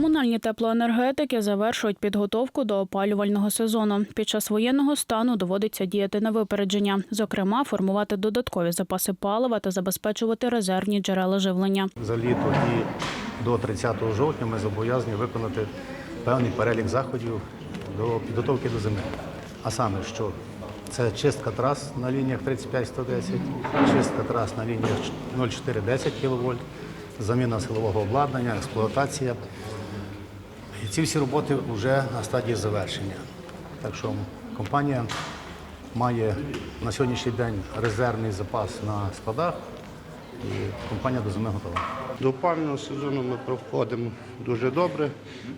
Комунальні теплоенергетики завершують підготовку до опалювального сезону. Під час воєнного стану доводиться діяти на випередження, зокрема, формувати додаткові запаси палива та забезпечувати резервні джерела живлення. За літо і до 30 жовтня ми зобов'язані виконати певний перелік заходів до підготовки до зими. А саме, що це чистка трас на лініях 35-110, чистка трас на лініях 0,4-10 кВт, заміна силового обладнання, експлуатація. І ці всі роботи вже на стадії завершення. Так що компанія має на сьогоднішній день резервний запас на складах, і компанія до зими готова. До опалювального сезону ми проходимо дуже добре.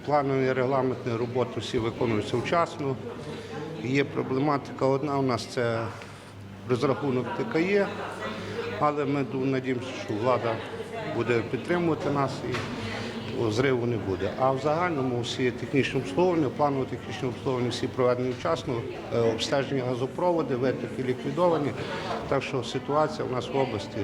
Планові регламентні роботи всі виконуються вчасно. Є проблематика одна у нас це розрахунок ТКЄ, але ми надіємося, що влада буде підтримувати нас і зриву не буде. А в загальному всі технічні обслуговування, планове технічне обслуговування всі проведені вчасно, е, обстеження газопроводи, витоки ліквідовані. Так що ситуація у нас в області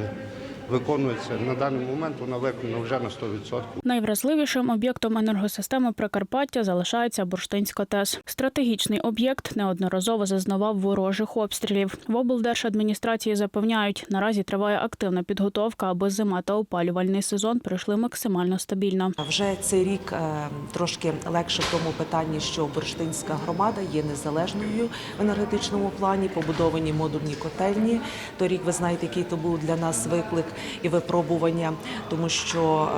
виконується на даний момент, вона виконана вже на 100%. Найвразливішим об'єктом енергосистеми Прикарпаття залишається Бурштинська ТЕС. Стратегічний об'єкт неодноразово зазнавав ворожих обстрілів. В облдержадміністрації запевняють, наразі триває активна підготовка, аби зима та опалювальний сезон пройшли максимально стабільно. Вже цей рік е, трошки легше в тому питанні, що Бурштинська громада є незалежною в енергетичному плані, побудовані модульні котельні. Торік ви знаєте, який то був для нас виклик і випробування, тому що.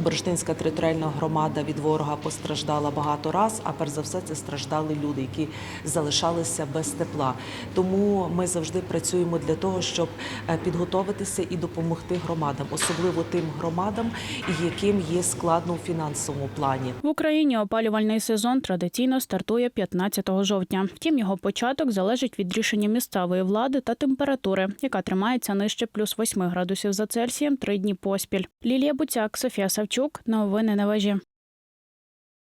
Бурштинська територіальна громада від ворога постраждала багато раз, а перш за все це страждали люди, які залишалися без тепла. Тому ми завжди працюємо для того, щоб е, підготовитися і допомогти громадам, особливо тим громадам, яким є складно у фінансовому плані. В Україні опалювальний сезон традиційно стартує 15 жовтня. Втім, його початок залежить від рішення місцевої влади та температури, яка тримається нижче плюс 8 градусів за Цельсієм три дні поспіль. Лілія Буцяк, Софія Савчук. Новини на вежі.